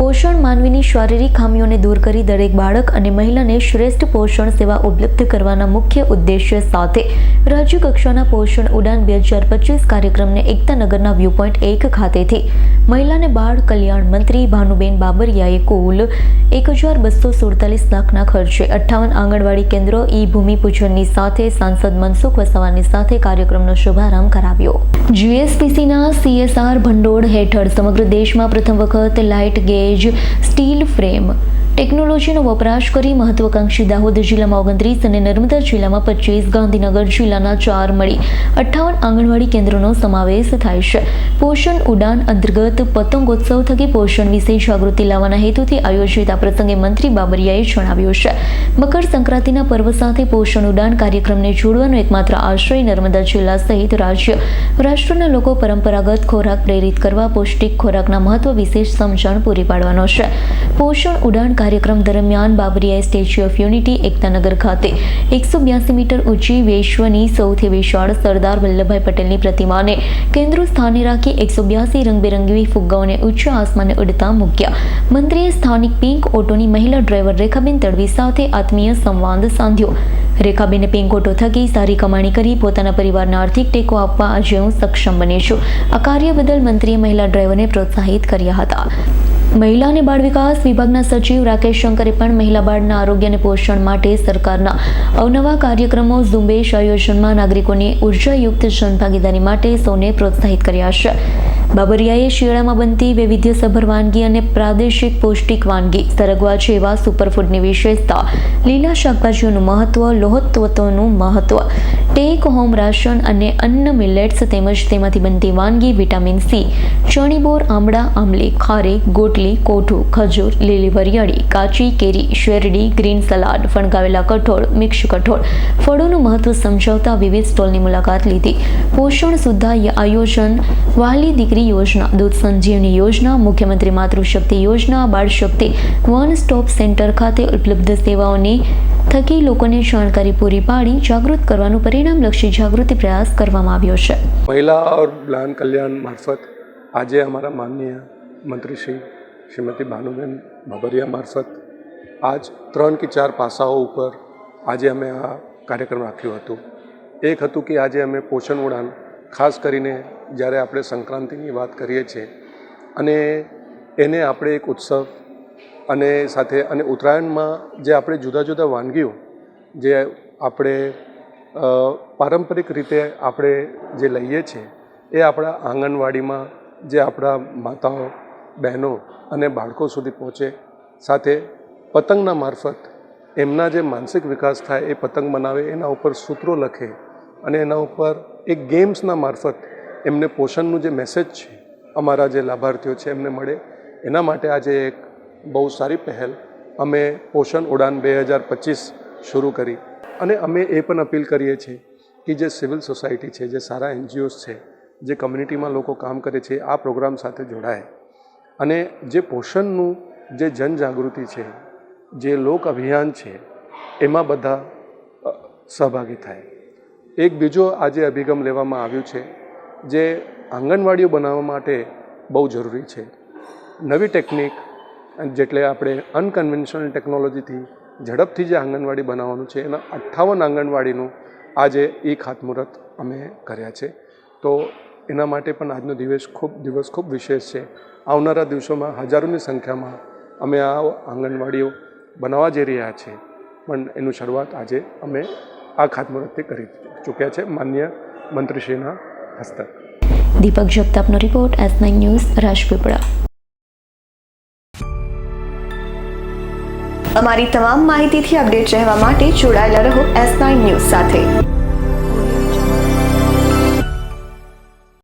પોષણ માનવીની શારીરિક ખામીઓને દૂર કરી દરેક બાળક અને મહિલાને શ્રેષ્ઠ પોષણ સેવા ઉપલબ્ધ કરવાના મુખ્ય ઉદ્દેશ્ય સાથે રાજ્ય કક્ષાના પોષણ ઉડાન બે હજાર પચીસ કાર્યક્રમને એકતાનગરના વ્યૂ પોઈન્ટ એક ખાતેથી મહિલા અને બાળ કલ્યાણ મંત્રી ભાનુબેન બાબરિયાએ કુલ એક હજાર બસો સુડતાલીસ લાખના ખર્ચે અઠ્ઠાવન આંગણવાડી કેન્દ્રો ઈ ભૂમિપૂજનની સાથે સાંસદ મનસુખ વસાવાની સાથે કાર્યક્રમનો શુભારંભ કરાવ્યો. જીએસપીસીના સીએસઆર ભંડોળ હેઠળ સમગ્ર દેશમાં પ્રથમ વખત લાઇટ ગેજ સ્ટીલ ફ્રેમ ટેકનોલોજીનો વપરાશ કરી મહત્વાકાંક્ષી દાહોદ જિલ્લામાં ઓગણત્રીસ અને નર્મદા જિલ્લામાં પચીસ, ગાંધીનગર જિલ્લાના ચાર મળી. અઠ્ઠાવન આંગણવાડી કેન્દ્રોનો સમાવેશ થાય છે. પોષણ ઉડાન અંતર્ગત પતંગોત્સવ થકી પોષણ વિશે જાગૃતિ લાવવાના હેતુથી આયોજિત આ પ્રસંગે મંત્રી બાબરિયાએ જણાવ્યું છે. મકર સંક્રાંતિના પર્વ સાથે પોષણ ઉડાન કાર્યક્રમને જોડવાનો એકમાત્ર આશ્રય નર્મદા જિલ્લા સહિત રાજ્ય. રાષ્ટ્રના લોકો પરંપરાગત ખોરાક પ્રેરિત કરવા, પૌષ્ટિક ખોરાકના મહત્વ વિશે સમજણ પૂરી પાડવાનો છે. પોષણ ઉડાન કાર્યક્રમ દરમિયાન બાબરિયાએ સ્ટેચ્યુ ઓફ યુનિટી એકતાનગર ખાતે એકસો બ્યાસી મીટર ઊંચી વિશ્વની સૌથી વિશાળ સરદાર વલ્લભભાઈ પટેલની પ્રતિમાને કેન્દ્ર સ્થાને રાખી એકસો બ્યાસી રંગબેરંગી ફુગ્ગાઓને ઉચ્ચ આસમાને ઉડતા મૂક્યા મંત્રીએ સ્થાનિક પિંક ઓટોની મહિલા ડ્રાઈવર રેખાબેન તડવી સાથે આત્મીય સંવાદ સાધ્યો રેખાબેને પિંક ઓટો થકી સારી કમાણી કરી પોતાના પરિવારને આર્થિક ટેકો આપવા આજે હું સક્ષમ બની છું આ કાર્ય બદલ મંત્રીએ મહિલા ડ્રાઈવરને પ્રોત્સાહિત કર્યા હતા મહિલા અને બાળ વિકાસ વિભાગના સચિવ રાકેશ શંકરે પણ મહિલા બાળના આરોગ્ય અને પોષણ માટે સરકારના અવનવા કાર્યક્રમો ઝુંબેશ આયોજનમાં નાગરિકોની ઉર્જાયુક્ત જનભાગીદારી માટે સૌને પ્રોત્સાહિત કર્યા છે. બાબરિયાએ શિયાળામાં બનતી વૈવિધ્યસભર વાનગી અને પ્રાદેશિક પૌષ્ટિક વાનગી સરગવા જેવા સુપરફૂડની વિશેષતા, લીલા શાકભાજીઓનું મહત્વ લોહતત્વનું મહત્વ ટેક હોમ રાશન અને અન્ન મિલેટ્સ તેમજ તેમાંથી બનતી વાનગી વિટામિન સી ચણીબોર આમળા આમલી ખારે, ગોટલી, કોઠું, ખજૂર, લીલી વરિયાળી, કાચી, કેરી, શેરડી, ગ્રીન સલાડ ફણગાવેલા કઠોળ, મિક્સ કઠોળ. ફળોનું મહત્વ સમજાવતા વિવિધ સ્ટોલની મુલાકાત લીધી. પોષણ સુદ્ધા આયોજન વહાલી દીકરી યોજના, દૂધ સંજીવની યોજના, મુખ્યમંત્રી માતૃશક્તિ યોજના, બાળ શક્તિ, વન સ્ટોપ સેન્ટર ખાતે ઉપલબ્ધ સેવાઓની થકી લોકોને જાણકારી પૂરી પાડી, જાગૃત કરવાનું પરિણામ લક્ષી જાગૃતિ પ્રયાસ કરવામાં આવ્યો છે. મહિલા કલ્યાણ મારફત આજે અમારા માનનીય મંત્રી શ્રી શ્રીમતી ભાનુબેન બાબરિયા મારફત આજ ત્રણ કે ચાર પાસાઓ ઉપર આજે અમે આ કાર્યક્રમ રાખ્યો હતો. એક હતું કે આજે અમે પોષણ ઉડાન, ખાસ કરીને જ્યારે આપણે સંક્રાંતિની વાત કરીએ છીએ અને એને આપણે એક ઉત્સવ અને સાથે અને ઉત્તરાયણમાં જે આપણે જુદા જુદા વાનગીઓ જે આપણે પારંપરિક રીતે આપણે જે લઈએ છીએ એ આપણા આંગણવાડીમાં જે આપણા માતાઓ, બહેનો અને બાળકો સુધી પહોંચે, સાથે પતંગના મારફત એમના જે માનસિક વિકાસ થાય એ પતંગ બનાવે એના ઉપર સૂત્રો લખે અને એના ઉપર એક ગેમ્સના મારફત એમને પોષણનું જે મેસેજ છે, અમારા જે લાભાર્થીઓ છે, એમને મળે. એના માટે આજે એક બહુ સારી પહેલ. અમે પોષણ ઉડાન બે હજાર પચીસ શરૂ કરી. અને અમે એ પણ અપીલ કરીએ છીએ કે જે સિવિલ સોસાયટી છે, જે સારા એનજીઓસ છે જે કમ્યુનિટીમાં લોકો કામ કરે છે, આ પ્રોગ્રામ સાથે જોડાય. અને જે પોષણનું જે જનજાગૃતિ છે, જે લોક અભિયાન છે, એમાં બધા સહભાગી થાય. એક બીજો આજે અભિગમ લેવામાં આવ્યું છે, જે આંગણવાડીઓ બનાવવા માટે બહુ જરૂરી છે. નવી ટેકનિક, જેટલે આપણે અનકન્વેન્શનલ ટેકનોલોજીથી ઝડપથી જે આંગણવાડી બનાવવાનું છે, એના અઠ્ઠાવન આંગણવાડીનું આજે એ ખાતમુહૂર્ત અમે કર્યા છે. તો એના માટે પણ આજનો દિવસ ખૂબ દિવસ ખૂબ વિશેષ છે. આવનારા દિવસોમાં હજારોની સંખ્યામાં અમે આ આંગણવાડીઓ બનાવવા જઈ રહ્યા છીએ. પણ એનું શરૂઆત આજે અમે આ ખાતમુહૂર્તથી કરી ચૂક્યા છે માન્ય મંત્રીશ્રીના હસ્તક Deepak જગતાપનો report S Nine News Rajpipla. અમારી તમામ માહિતીથી અપડેટ રહેવા માટે જોડાયેલા રહો એસ નાઇન ન્યૂઝ સાથે.